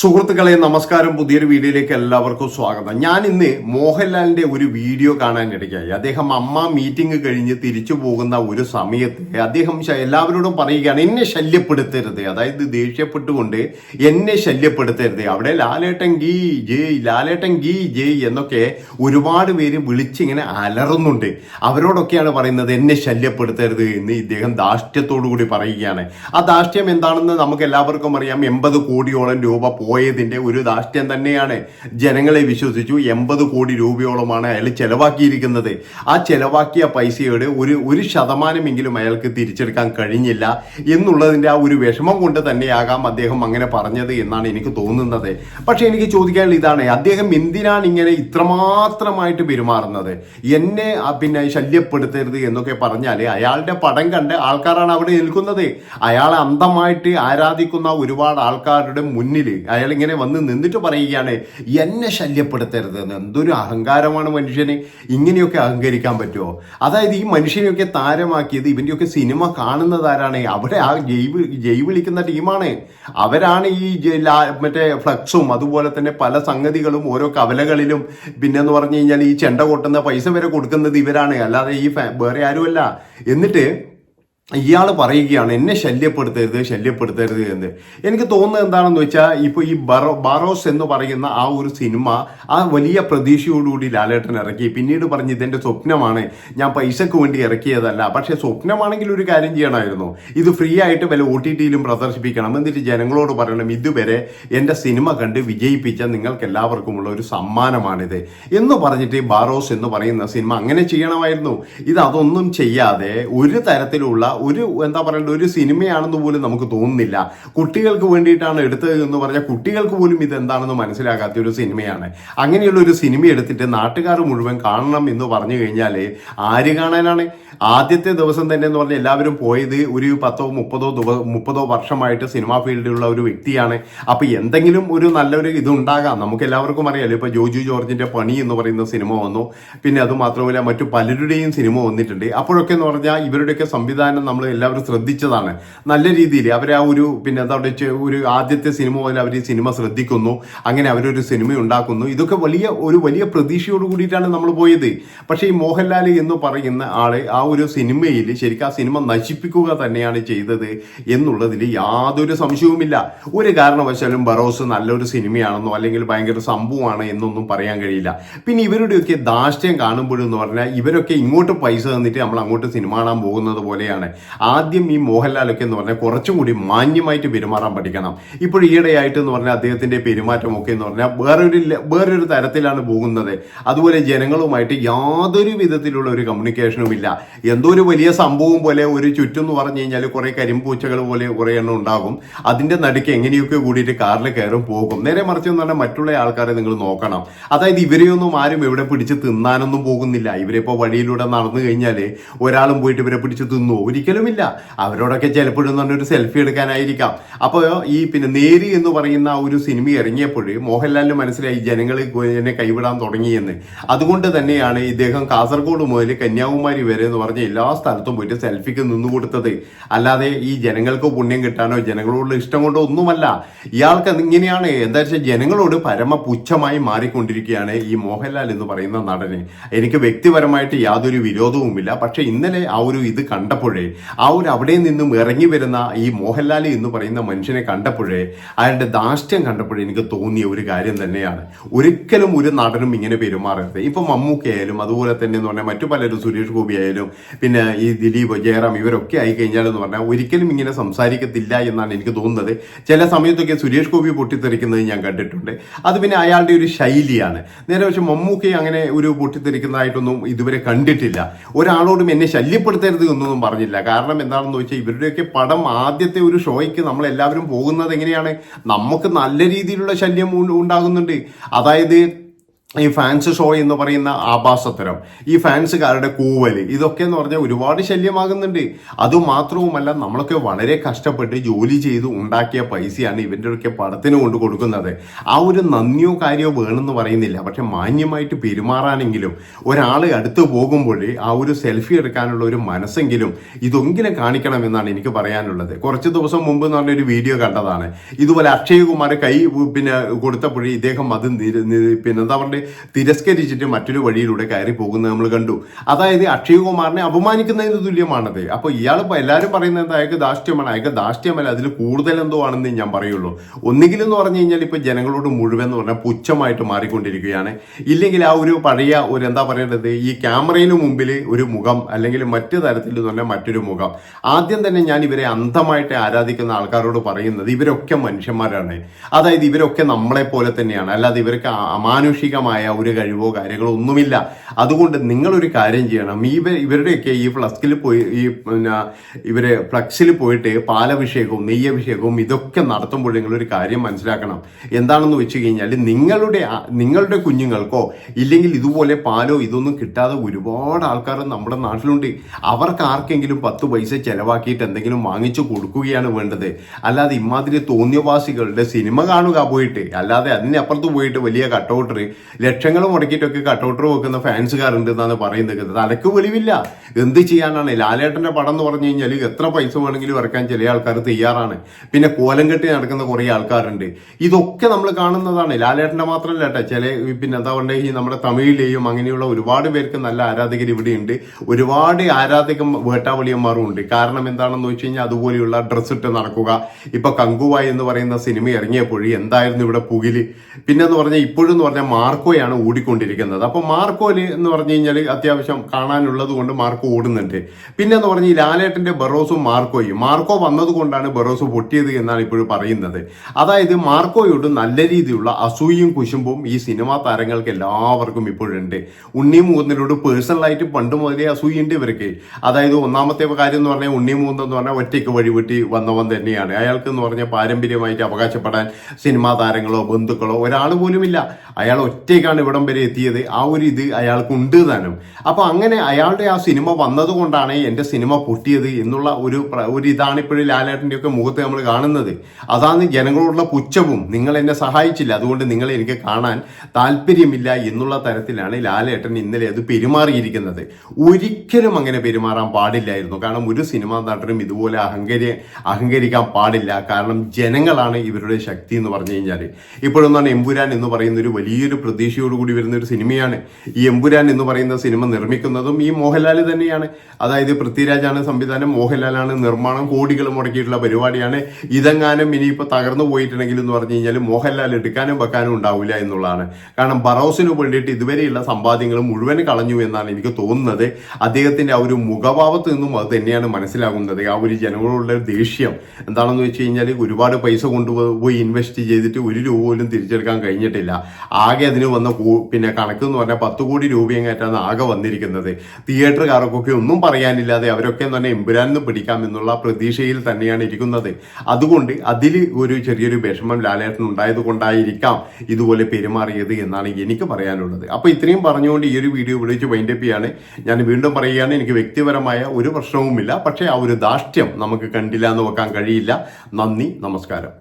സുഹൃത്തുക്കളെ നമസ്കാരം. പുതിയൊരു വീഡിയോയിലേക്ക് എല്ലാവർക്കും സ്വാഗതം. ഞാൻ ഇന്ന് മോഹൻലാലിന്റെ ഒരു വീഡിയോ കാണാനിടയ്ക്കായി അദ്ദേഹം അമ്മ മീറ്റിംഗ് കഴിഞ്ഞ് തിരിച്ചു പോകുന്ന ഒരു സമയത്ത് അദ്ദേഹം എല്ലാവരോടും പറയുകയാണ് എന്നെ ശല്യപ്പെടുത്തരുത്. അതായത് ദേഷ്യപ്പെട്ടുകൊണ്ട് എന്നെ ശല്യപ്പെടുത്തരുത്. അവിടെ ലാലേട്ടൻ ഗീ ജയ് ലാലേട്ടൻ ഗീ ജയ് എന്നൊക്കെ ഒരുപാട് പേര് വിളിച്ചിങ്ങനെ അലറുന്നുണ്ട്. അവരോടൊക്കെയാണ് പറയുന്നത് എന്നെ ശല്യപ്പെടുത്തരുത് എന്ന് ഇദ്ദേഹം ദാഷ്ട്യത്തോടു കൂടി പറയുകയാണ്. ആ ദാഷ്ട്യം എന്താണെന്ന് നമുക്ക് എല്ലാവർക്കും അറിയാം. എൺപത് കോടിയോളം രൂപ പോയതിന്റെ ഒരു ദാഷ്ട്യം തന്നെയാണ്. ജനങ്ങളെ വിശ്വസിച്ചു എൺപത് കോടി രൂപയോളമാണ് അയാൾ ചെലവാക്കിയിരിക്കുന്നത്. ആ ചെലവാക്കിയ പൈസയുടെ ഒരു ഒരു ശതമാനമെങ്കിലും അയാൾക്ക് തിരിച്ചെടുക്കാൻ കഴിഞ്ഞില്ല എന്നുള്ളതിന്റെ ആ ഒരു വിഷമം കൊണ്ട് തന്നെയാകാം അദ്ദേഹം അങ്ങനെ പറഞ്ഞത് എന്നാണ് എനിക്ക് തോന്നുന്നത്. പക്ഷെ എനിക്ക് ചോദിക്കാനുള്ള ഇതാണ്. അദ്ദേഹം എന്തിനാണ് ഇങ്ങനെ ഇത്രമാത്രമായിട്ട് പെരുമാറുന്നത്? എന്നെ പിന്നെ ശല്യപ്പെടുത്തരുത് എന്നൊക്കെ പറഞ്ഞാൽ അയാളുടെ പടം കണ്ട് ആൾക്കാരാണ് അവിടെ നിൽക്കുന്നത്. അയാളെ അന്ധമായിട്ട് ആരാധിക്കുന്ന ഒരുപാട് ആൾക്കാരുടെ മുന്നിൽ അയാൾ ഇങ്ങനെ വന്ന് നിന്നിട്ട് പറയുകയാണ് എന്നെ ശല്യപ്പെടുത്തരുത് എന്തൊരു അഹങ്കാരമാണ് മനുഷ്യനെ. ഇങ്ങനെയൊക്കെ അഹങ്കരിക്കാൻ പറ്റുമോ അതായത് ഈ മനുഷ്യനെയൊക്കെ താരമാക്കിയത് ഇവന്റെയൊക്കെ സിനിമ കാണുന്നതാരാണ്. അവിടെ ആ ജൈവ് ജയ് വിളിക്കുന്ന ടീമാണ്. അവരാണ് ഈ മറ്റേ ഫ്ലക്സും അതുപോലെ തന്നെ പല സംഗതികളും ഓരോ കവലകളിലും. പിന്നെന്ന് പറഞ്ഞു കഴിഞ്ഞാൽ ഈ ചെണ്ട കൊട്ടുന്ന പൈസ വരെ കൊടുക്കുന്നത് ഇവരാണ്. അല്ലാതെ ഈ വേറെ ആരുമല്ല. എന്നിട്ട് ഇയാൾ പറയുകയാണ് എന്നെ ശല്യപ്പെടുത്തരുത് ശല്യപ്പെടുത്തരുത് എന്ന്. എനിക്ക് തോന്നുന്നത് എന്താണെന്ന് വെച്ചാൽ ഇപ്പോൾ ഈ ബറോ ബറോസ് എന്ന് പറയുന്ന ആ ഒരു സിനിമ ആ വലിയ പ്രതീക്ഷയോടുകൂടി ലാലേട്ടൻ ഇറക്കി. പിന്നീട് പറഞ്ഞ് ഇതെന്റെ സ്വപ്നമാണ് ഞാൻ പൈസക്ക് വേണ്ടി ഇറക്കിയതല്ല. പക്ഷേ സ്വപ്നമാണെങ്കിൽ ഒരു കാര്യം ചെയ്യണമായിരുന്നു. ഇത് ഫ്രീ ആയിട്ട് വല്ല ഒ ടി ടിയിലും പ്രദർശിപ്പിക്കണം എന്നിട്ട് ജനങ്ങളോട് പറയണം ഇതുവരെ എന്റെ സിനിമ കണ്ട് വിജയിപ്പിച്ച നിങ്ങൾക്ക് എല്ലാവർക്കുമുള്ള ഒരു സമ്മാനമാണിത്. എന്ന് പറഞ്ഞിട്ട് ബാറോസ് എന്ന് പറയുന്ന സിനിമ അങ്ങനെ ചെയ്യണമായിരുന്നു. ഇത് അതൊന്നും ചെയ്യാതെ ഒരു തരത്തിലുള്ള ഒരു എന്താ പറയുക ഒരു സിനിമയാണെന്ന് പോലും നമുക്ക് തോന്നുന്നില്ല. കുട്ടികൾക്ക് വേണ്ടിയിട്ടാണ് എടുത്തത് എന്ന് പറഞ്ഞാൽ കുട്ടികൾക്ക് പോലും ഇത് എന്താണെന്ന് മനസ്സിലാകാത്ത ഒരു സിനിമയാണ്. അങ്ങനെയുള്ള ഒരു സിനിമ എടുത്തിട്ട് നാട്ടുകാർ മുഴുവൻ കാണണം എന്ന് പറഞ്ഞു കഴിഞ്ഞാൽ ആര് കാണാനാണ്? ആദ്യത്തെ ദിവസം തന്നെ എന്ന് പറഞ്ഞാൽ എല്ലാവരും പോയത് ഒരു പത്തോ മുപ്പതോ മുപ്പതോ വർഷമായിട്ട് സിനിമാ ഫീൽഡിലുള്ള ഒരു വ്യക്തിയാണ്. അപ്പോൾ എന്തെങ്കിലും ഒരു നല്ലൊരു ഇതുണ്ടാകാം. നമുക്ക് എല്ലാവർക്കും അറിയാലോ ഇപ്പോൾ ജോജു ജോർജിന്റെ പണി എന്ന് പറയുന്ന സിനിമ വന്നു. പിന്നെ അതുമാത്രമല്ല മറ്റു പലരുടെയും സിനിമ വന്നിട്ടുണ്ട്. അപ്പോഴൊക്കെ എന്ന് പറഞ്ഞാൽ ഇവരുടെയൊക്കെ സംവിധാനം നമ്മൾ എല്ലാവരും ശ്രദ്ധിച്ചതാണ്. നല്ല രീതിയിൽ അവർ ആ ഒരു പിന്നെ എന്താ പറയുക ഒരു ആദ്യത്തെ സിനിമ മുതൽ അവർ ഈ സിനിമ ശ്രദ്ധിക്കുന്നു. അങ്ങനെ അവരൊരു സിനിമ ഉണ്ടാക്കുന്നു. ഇതൊക്കെ വലിയ ഒരു വലിയ പ്രതീക്ഷയോട് കൂടിയിട്ടാണ് നമ്മൾ പോയത്. പക്ഷേ ഈ മോഹൻലാൽ എന്ന് പറയുന്ന ആൾ ആ ഒരു സിനിമയിൽ ശരിക്കും ആ സിനിമ നശിപ്പിക്കുക തന്നെയാണ് ചെയ്തത് എന്നുള്ളതിൽ യാതൊരു സംശയവുമില്ല. ഒരു കാരണവശാലും ബറോസ് നല്ലൊരു സിനിമയാണെന്നോ അല്ലെങ്കിൽ ഭയങ്കര സംഭവമാണ് എന്നൊന്നും പറയാൻ കഴിയില്ല. പിന്നെ ഇവരുടെയൊക്കെ ധാർഷ്ട്യം കാണുമ്പോഴെന്ന് പറഞ്ഞാൽ ഇവരൊക്കെ ഇങ്ങോട്ട് പൈസ തന്നിട്ട് നമ്മൾ അങ്ങോട്ട് സിനിമ കാണാൻ പോകുന്നത് പോലെയാണ്. ആദ്യം ഈ മോഹൻലാലൊക്കെ എന്ന് പറഞ്ഞാൽ കുറച്ചും കൂടി മാന്യമായിട്ട് പെരുമാറാൻ പഠിക്കണം. ഇപ്പോൾ ഈയിടെയായിട്ട് എന്ന് പറഞ്ഞാൽ അദ്ദേഹത്തിന്റെ പെരുമാറ്റമൊക്കെ എന്ന് പറഞ്ഞാൽ വേറൊരു വേറൊരു തരത്തിലാണ് പോകുന്നത്. അതുപോലെ ജനങ്ങളുമായിട്ട് യാതൊരു വിധത്തിലുള്ള ഒരു കമ്മ്യൂണിക്കേഷനും ഇല്ല. എന്തോ ഒരു വലിയ സംഭവം പോലെ ഒരു ചുറ്റും എന്ന് പറഞ്ഞു കഴിഞ്ഞാൽ കുറെ കരിമ്പൂച്ചകൾ പോലെ കുറെ എണ്ണം ഉണ്ടാകും. അതിന്റെ നടുക്ക് എങ്ങനെയൊക്കെ കൂടിയിട്ട് കാറിൽ കയറും പോകും. നേരെ മറിച്ച് എന്ന് പറഞ്ഞാൽ മറ്റുള്ള ആൾക്കാരെ നിങ്ങൾ നോക്കണം. അതായത് ഇവരെയൊന്നും ആരും ഇവിടെ പിടിച്ച് തിന്നാനൊന്നും പോകുന്നില്ല. ഇവരിപ്പോ വഴിയിലൂടെ നടന്നു കഴിഞ്ഞാൽ ഒരാളും പോയിട്ട് ഇവരെ പിടിച്ച് തിന്നു? ഒരിക്കലുമില്ല. അവരോടൊക്കെ ചിലപ്പോഴും തന്നെ ഒരു സെൽഫി എടുക്കാനായിരിക്കാം. അപ്പോൾ ഈ പിന്നെ നേരി എന്ന് പറയുന്ന ഒരു സിനിമ ഇറങ്ങിയപ്പോൾ മോഹൻലാലിന് മനസ്സിലായി ജനങ്ങൾ എന്നെ കൈവിടാൻ തുടങ്ങിയെന്ന്. അതുകൊണ്ട് തന്നെയാണ് ഇദ്ദേഹം കാസർഗോഡ് മുതൽ കന്യാകുമാരി വരെ എന്ന് പറഞ്ഞ എല്ലാ സ്ഥലത്തും പോയിട്ട് സെൽഫിക്ക് നിന്നു കൊടുത്തത്. അല്ലാതെ ഈ ജനങ്ങൾക്ക് പുണ്യം കിട്ടാനോ ജനങ്ങളോട് ഇഷ്ടം കൊണ്ടോ ഒന്നുമല്ല. ഇയാൾക്ക് ഇങ്ങനെയാണ്. എന്താ വെച്ചാൽ ജനങ്ങളോട് പരമ പുച്ഛമായി മാറിക്കൊണ്ടിരിക്കുകയാണ് ഈ മോഹൻലാൽ എന്ന് പറയുന്ന നടന്. എനിക്ക് വ്യക്തിപരമായിട്ട് യാതൊരു വിരോധവുമില്ല. പക്ഷെ ഇന്നലെ ആ ഒരു ഇത് കണ്ടപ്പോഴേ ആ ഒരു അവിടെ നിന്നും ഇറങ്ങി വരുന്ന ഈ മോഹൻലാൽ എന്ന് പറയുന്ന മനുഷ്യനെ കണ്ടപ്പോഴേ അയാളുടെ ദാഷ്ട്യം കണ്ടപ്പോഴേ എനിക്ക് തോന്നിയ ഒരു കാര്യം തന്നെയാണ്. ഒരിക്കലും ഒരു നടനും ഇങ്ങനെ പെരുമാറരുത്. ഇപ്പം മമ്മൂക്ക ആയാലും അതുപോലെ തന്നെ എന്ന് പറഞ്ഞാൽ മറ്റു പലരും സുരേഷ് ഗോപി ആയാലും പിന്നെ ഈ ദിലീപ് ജയറാം ഇവരൊക്കെ ആയി കഴിഞ്ഞാൽ എന്ന് പറഞ്ഞാൽ ഒരിക്കലും ഇങ്ങനെ സംസാരിക്കത്തില്ല എന്നാണ് എനിക്ക് തോന്നുന്നത്. ചില സമയത്തൊക്കെ സുരേഷ് ഗോപി പൊട്ടിത്തെറിക്കുന്നത് ഞാൻ കണ്ടിട്ടുണ്ട്. അത് പിന്നെ അയാളുടെ ഒരു ശൈലിയാണ്. നേരെ പക്ഷെ മമ്മൂക്കി അങ്ങനെ ഒരു പൊട്ടിത്തെറിക്കുന്നതായിട്ടൊന്നും ഇതുവരെ കണ്ടിട്ടില്ല. ഒരാളോടും എന്നെ ശല്യപ്പെടുത്തരുത് എന്നൊന്നും പറഞ്ഞില്ല. കാരണം എന്താണെന്ന് വെച്ചാൽ ഇവരുടെയൊക്കെ പടം ആദ്യത്തെ ഒരു ഷോയ്ക്ക് നമ്മൾ എല്ലാവരും പോകുന്നത് എങ്ങനെയാണ്? നമുക്ക് നല്ല രീതിയിലുള്ള ശല്യം ഉണ്ടാകുന്നുണ്ട്. അതായത് ഈ ഫാൻസ് ഷോ എന്ന് പറയുന്ന ആഭാസത്തരം ഈ ഫാൻസുകാരുടെ കൂവൽ ഇതൊക്കെ എന്ന് പറഞ്ഞാൽ ഒരുപാട് ശല്യമാകുന്നുണ്ട്. അതുമാത്രവുമല്ല നമ്മളൊക്കെ വളരെ കഷ്ടപ്പെട്ട് ജോലി ചെയ്ത് ഉണ്ടാക്കിയ പൈസയാണ് ഇവന്റെ ഒക്കെ പടത്തിന് കൊണ്ട് കൊടുക്കുന്നത്. ആ ഒരു നന്ദിയോ കാര്യമോ വേണമെന്ന് പറയുന്നില്ല. പക്ഷെ മാന്യമായിട്ട് പെരുമാറാനെങ്കിലും ഒരാൾ അടുത്ത് പോകുമ്പോൾ ആ ഒരു സെൽഫി എടുക്കാനുള്ള ഒരു മനസ്സെങ്കിലും ഇതൊങ്കിലും കാണിക്കണമെന്നാണ് എനിക്ക് പറയാനുള്ളത്. കുറച്ച് ദിവസം മുമ്പ് എന്ന് പറഞ്ഞൊരു വീഡിയോ കണ്ടതാണ്. ഇതുപോലെ അക്ഷയ് കുമാർ കൈ പിന്നെ കൊടുത്തപ്പോഴേ ഇദ്ദേഹം അത് പിന്നെ എന്താ പറയുക തിരസ്കരിച്ചിട്ട് മറ്റൊരു വഴിയിലൂടെ കയറി പോകുന്നത് നമ്മൾ കണ്ടു. അതായത് അക്ഷയ് കുമാറിനെ അപമാനിക്കുന്നതിന് തുല്യമാണത്. അപ്പൊ ഇയാളിപ്പോ എല്ലാവരും പറയുന്നത് അയാൾക്ക് ധാർഷ്ട്യമാണ്. അയാൾക്ക് ധാർഷ്ട്യമല്ല. അതിൽ കൂടുതൽ എന്തോ ആണെന്ന് ഞാൻ പറയുള്ളൂ. ഒന്നുകിൽ എന്ന് പറഞ്ഞു കഴിഞ്ഞാൽ ഇപ്പൊ ജനങ്ങളോട് മുഴുവൻ എന്ന് പറഞ്ഞാൽ പുച്ഛമായിട്ട് മാറിക്കൊണ്ടിരിക്കുകയാണ്. ഇല്ലെങ്കിൽ ആ ഒരു പഴയ ഒരു എന്താ പറയേണ്ടത്? ഈ ക്യാമറയിന് മുമ്പിൽ ഒരു മുഖം അല്ലെങ്കിൽ മറ്റു തരത്തിൽ എന്ന് പറഞ്ഞാൽ മറ്റൊരു മുഖം. ആദ്യം തന്നെ ഞാൻ ഇവരെ അന്ധമായിട്ട് ആരാധിക്കുന്ന ആൾക്കാരോട് പറയുന്നത് ഇവരൊക്കെ മനുഷ്യന്മാരാണ്. അതായത് ഇവരൊക്കെ നമ്മളെ പോലെ തന്നെയാണ്. അല്ലാതെ ഇവർക്ക് ആ- അമാനുഷികമായ ഒരു കഴിവോ കാര്യങ്ങളോ ഒന്നുമില്ല. അതുകൊണ്ട് നിങ്ങളൊരു കാര്യം ചെയ്യണം. ഈ ഇവ- ഇവരുടെയൊക്കെ ഈ ഫ്ലസ്കിൽ പോയി ഈ പിന്നെ ഇവർ ഫ്ലക്സിൽ പോയിട്ട് പാലഭിഷേകവും നെയ്യഭിഷേകവും ഇതൊക്കെ നടത്തുമ്പോൾ നിങ്ങളൊരു കാര്യം മനസ്സിലാക്കണം. എന്താണെന്ന് വെച്ച് കഴിഞ്ഞാൽ നിങ്ങളുടെ നിങ്ങളുടെ കുഞ്ഞുങ്ങൾക്കോ ഇല്ലെങ്കിൽ ഇതുപോലെ പാലോ ഇതൊന്നും കിട്ടാതെ ഒരുപാട് ആൾക്കാർ നമ്മുടെ നാട്ടിലുണ്ട്. അവർക്ക് ആർക്കെങ്കിലും പത്ത് പൈസ ചിലവാക്കിയിട്ട് എന്തെങ്കിലും വാങ്ങിച്ചു കൊടുക്കുകയാണ് വേണ്ടത്. അല്ലാതെ ഇമാതിരി തോന്നിയവാസികളുടെ സിനിമ കാണുക പോയിട്ട് അല്ലാതെ അതിനപ്പുറത്ത് പോയിട്ട് വലിയ കട്ടൗട്ടർ ലക്ഷങ്ങൾ മുടക്കിയിട്ടൊക്കെ കട്ടൗട്ടർ വെക്കുന്ന ഫാൻസുകാരുണ്ട് എന്നാണ് പറയുന്നത്. തലക്ക് വെളിവില്ല. എന്ത് ചെയ്യാനാണ്? ലാലേട്ടന്റെ പടം എന്ന് പറഞ്ഞു കഴിഞ്ഞാൽ എത്ര പൈസ വേണമെങ്കിലും ഇറക്കാൻ ചില ആൾക്കാർ തയ്യാറാണ്. പിന്നെ കോലം കെട്ടി നടക്കുന്ന കുറെ ആൾക്കാരുണ്ട്. ഇതൊക്കെ നമ്മൾ കാണുന്നതാണ്. ലാലേട്ടന്റെ മാത്രമല്ല ചില പിന്നെ എന്താ പറയുക ഈ നമ്മുടെ തമിഴിലെയും അങ്ങനെയുള്ള ഒരുപാട് പേർക്ക് നല്ല ആരാധകർ ഇവിടെയുണ്ട്. ഒരുപാട് ആരാധക വേട്ടാവളിയന്മാരും ഉണ്ട്. കാരണം എന്താണെന്ന് വെച്ച് കഴിഞ്ഞാൽ അതുപോലെയുള്ള ഡ്രസ്സ് ഇട്ട് നടക്കുക. ഇപ്പൊ കങ്കുവായി എന്ന് പറയുന്ന സിനിമ ഇറങ്ങിയപ്പോൾ എന്തായിരുന്നു ഇവിടെ പുകിൽ? പിന്നെ എന്ന് പറഞ്ഞാൽ ഇപ്പോഴും എന്ന് പറഞ്ഞാൽ മാർക്കോയാണ് ഓടിക്കൊണ്ടിരിക്കുന്നത്. അപ്പോൾ മാർക്കോയിൽ എന്ന് പറഞ്ഞു കഴിഞ്ഞാൽ അത്യാവശ്യം കാണാനുള്ളത് കൊണ്ട് മാർക്കോ ഓടുന്നുണ്ട്. പിന്നെ എന്ന് പറഞ്ഞാൽ ഈ ലാലേട്ടന്റെ ബറോസും മാർക്കോയും. മാർക്കോ വന്നതുകൊണ്ടാണ് ബറോസ് പൊട്ടിയത് എന്നാണ് ഇപ്പോഴും പറയുന്നത്. അതായത് മാർക്കോയോട് നല്ല രീതിയിലുള്ള അസൂയും കുശുമ്പും ഈ സിനിമാ താരങ്ങൾക്ക് എല്ലാവർക്കും ഇപ്പോഴുണ്ട്. ഉണ്ണി മൂന്നിനോട് പേഴ്സണലായിട്ട് പണ്ട് മുതലേ അസൂയുണ്ട് ഇവർക്ക്. അതായത് ഒന്നാമത്തെ കാര്യം എന്ന് പറഞ്ഞാൽ ഉണ്ണി മൂന്ന് എന്ന് പറഞ്ഞാൽ ഒറ്റയ്ക്ക് വഴിവിട്ടി വന്നവൻ തന്നെയാണ്. അയാൾക്ക് എന്ന് പറഞ്ഞാൽ പാരമ്പര്യമായിട്ട് അവകാശപ്പെടാൻ സിനിമാ താരങ്ങളോ ബന്ധുക്കളോ ഒരാൾ പോലുമില്ല. അയാൾ ഒറ്റയ്ക്കാണ് ഇവിടം വരെ എത്തിയത്. ആ ഒരു ഇത് അയാൾക്ക് ഉണ്ട് താനും. അപ്പൊ അങ്ങനെ അയാളുടെ ആ സിനിമ വന്നതുകൊണ്ടാണ് എന്റെ സിനിമ പൊട്ടിയത് എന്നുള്ള ഒരു ഒരു ഇതാണ് ഇപ്പോഴും ലാലേട്ടന്റെ ഒക്കെ മുഖത്ത് നമ്മൾ കാണുന്നത്. അതാണ് ജനങ്ങളോടുള്ള പുച്ഛവും. നിങ്ങൾ എന്നെ സഹായിച്ചില്ല. അതുകൊണ്ട് നിങ്ങൾ എനിക്ക് കാണാൻ താല്പര്യമില്ല എന്നുള്ള തരത്തിലാണ് ലാലേട്ടൻ ഇന്നലെ അത് പെരുമാറിയിരിക്കുന്നത്. ഒരിക്കലും അങ്ങനെ പെരുമാറാൻ പാടില്ലായിരുന്നു. കാരണം ഒരു സിനിമാ നടനും ഇതുപോലെ അഹങ്കരി അഹങ്കരിക്കാൻ പാടില്ല. കാരണം ജനങ്ങളാണ് ഇവരുടെ ശക്തി എന്ന് പറഞ്ഞു കഴിഞ്ഞാൽ ഇപ്പോഴൊന്നാണ് എമ്പുരാൻ എന്ന് പറയുന്ന ഒരു വലിയൊരു പ്രതീക്ഷയോടുകൂടി വരുന്ന ഒരു സിനിമയാണ്. ഈ എമ്പുരാൻ എന്ന് പറയുന്ന സിനിമ നിർമ്മിക്കുന്നതും ഈ മോഹൻലാൽ തന്നെയാണ്. അതായത് പൃഥ്വിരാജാണ് സംവിധാനം മോഹൻലാലാണ് നിർമ്മാണം കോടികൾ മുടക്കിയിട്ടുള്ള പരിപാടിയാണ്. ഇതെങ്ങാനും ഇനിയിപ്പോൾ തകർന്നു പോയിട്ടുണ്ടെങ്കിൽ എന്ന് പറഞ്ഞു കഴിഞ്ഞാൽ മോഹൻലാൽ എടുക്കാനും വെക്കാനും ഉണ്ടാവില്ല എന്നുള്ളതാണ്. കാരണം ബറോസിന് വേണ്ടിയിട്ട് ഇതുവരെയുള്ള സമ്പാദ്യങ്ങൾ മുഴുവൻ കളഞ്ഞു എന്നാണ് എനിക്ക് തോന്നുന്നത്. അദ്ദേഹത്തിന്റെ ആ ഒരു മുഖഭാവത്ത് നിന്നും അത് തന്നെയാണ് മനസ്സിലാകുന്നത്. ആ ഒരു ജനങ്ങളോടുള്ള ഒരു ദേഷ്യം എന്താണെന്ന് വെച്ച് കഴിഞ്ഞാൽ ഒരുപാട് പൈസ കൊണ്ടുപോയി ഇൻവെസ്റ്റ് ചെയ്തിട്ട് ഒരു രൂപ പോലും തിരിച്ചെടുക്കാൻ കഴിഞ്ഞിട്ടില്ല. ആകെ അതിന് വന്ന പിന്നെ കണക്ക് എന്ന് പറഞ്ഞാൽ പത്ത് കോടി രൂപയും കയറ്റാണ് ആകെ വന്നിരിക്കുന്നത്. തിയേറ്ററുകാർക്കൊക്കെ ഒന്നും പറയാനില്ലാതെ അവരൊക്കെ എന്ന് പറഞ്ഞാൽ പിടിക്കാം എന്നുള്ള പ്രതീക്ഷയിൽ തന്നെയാണ് ഇരിക്കുന്നത്. അതുകൊണ്ട് അതിൽ ഒരു ചെറിയൊരു വിഷമം ലാലേട്ടൻ ഉണ്ടായത് കൊണ്ടായിരിക്കാം ഇതുപോലെ പെരുമാറിയത് എന്നാണ് എനിക്ക് പറയാനുള്ളത്. അപ്പോൾ ഇത്രയും പറഞ്ഞുകൊണ്ട് ഈ ഒരു വീഡിയോ വിളിച്ച് വൈൻഡപ്പ് ചെയ്യാണ്. ഞാൻ വീണ്ടും പറയുകയാണ് എനിക്ക് വ്യക്തിപരമായ ഒരു പ്രശ്നവുമില്ല. പക്ഷേ ആ ഒരു ധാർഷ്ട്യം നമുക്ക് കണ്ടില്ല എന്ന് വെക്കാൻ കഴിയില്ല. നന്ദി നമസ്കാരം.